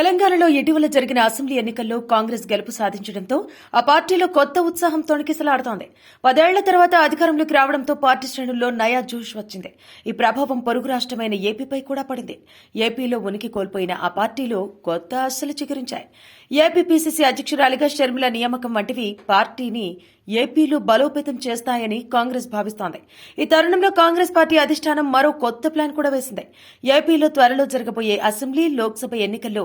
తెలంగాణలో ఇటీవల జరిగిన అసెంబ్లీ ఎన్నికల్లో కాంగ్రెస్ గెలుపు సాధించడంతో ఆ పార్టీలో కొత్త ఉత్సాహం తొణికిసలాడుతోంది. పదేళ్ళ తర్వాత అధికారంలోకి రావడంతో పార్టీ శ్రేణుల్లో నయా జోష్ వచ్చింది. ఈ ప్రభావం పొరుగు రాష్ట్రమైన ఏపీపై కూడా పడింది. ఏపీలో ఉనికి కోల్పోయిన ఆ పార్టీలో కొత్త ఆశలు చిగురించాయి. ఏపీ పీసీసీ అధ్యక్షురాలిగా షర్మిల నియామకం వంటివి పార్టీని ఏపీలో బలోపేతం చేస్తాయని కాంగ్రెస్ భావిస్తోంది. ఈ తరుణంలో కాంగ్రెస్ పార్టీ అధిష్టానం మరో కొత్త ప్లాన్ కూడా వేసింది. ఏపీలో త్వరలో జరగబోయే అసెంబ్లీ లోక్సభ ఎన్నికల్లో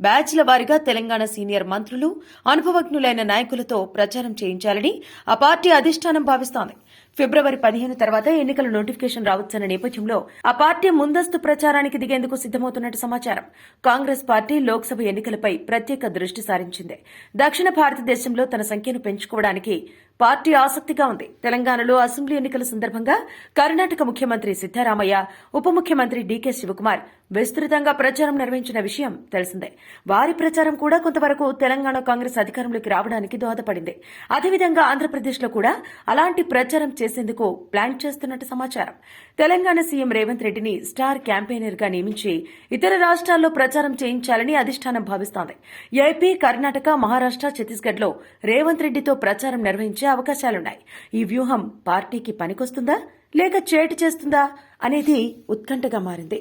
బ్యాచ్ల వారీగా తెలంగాణ సీనియర్ మంత్రులు అనుభవజ్ఞులైన నాయకులతో ప్రచారం చేయించాలని ఆ పార్టీ అధిష్టానం భావిస్తోంది. ఫిబ్రవరి పదిహేను తర్వాత ఎన్నికల నోటిఫికేషన్ రావచ్చన్న నేపథ్యంలో ఆ పార్టీ ముందస్తు ప్రచారానికి దిగేందుకు సిద్దమవుతున్నట్టు సమాచారం. కాంగ్రెస్ పార్టీ లోక్సభ ఎన్నికలపై ప్రత్యేక దృష్టి సారించింది. దక్షిణ భారతదేశంలో తన సంఖ్యను పెంచుకోవడానికి పార్టీ ఆసక్తిగా ఉంది. తెలంగాణలో అసెంబ్లీ ఎన్నికల సందర్భంగా కర్ణాటక ముఖ్యమంత్రి సిద్దరామయ్య ఉప ముఖ్యమంత్రి డీకే శివకుమార్ విస్తృతంగా ప్రచారం నిర్వహించిన విషయం తెలిసిందే. వారి ప్రచారం కూడా కొంతవరకు తెలంగాణ కాంగ్రెస్ అధికారంలోకి రావడానికి దోహదపడింది. అదేవిధంగా ఆంధ్రప్రదేశ్లో కూడా అలాంటి ప్రచారం చేసేందుకు ప్లాన్ చేస్తున్నట్టు సమాచారం. తెలంగాణ సీఎం రేవంత్ రెడ్డిని స్టార్ క్యాంపెయినర్గా నియమించి ఇతర రాష్ట్రాల్లో ప్రచారం చేయించాలని అధిష్టానం భావిస్తోంది. ఏపీ కర్ణాటక మహారాష్ట్ర ఛత్తీస్గఢ్లో రేవంత్ రెడ్డితో ప్రచారం నిర్వహించే అవకాశాలున్నాయి. ఈ వ్యూహం పార్టీకి పనికొస్తుందా లేక చేటు చేస్తుందా అనేది ఉత్కంఠగా మారింది.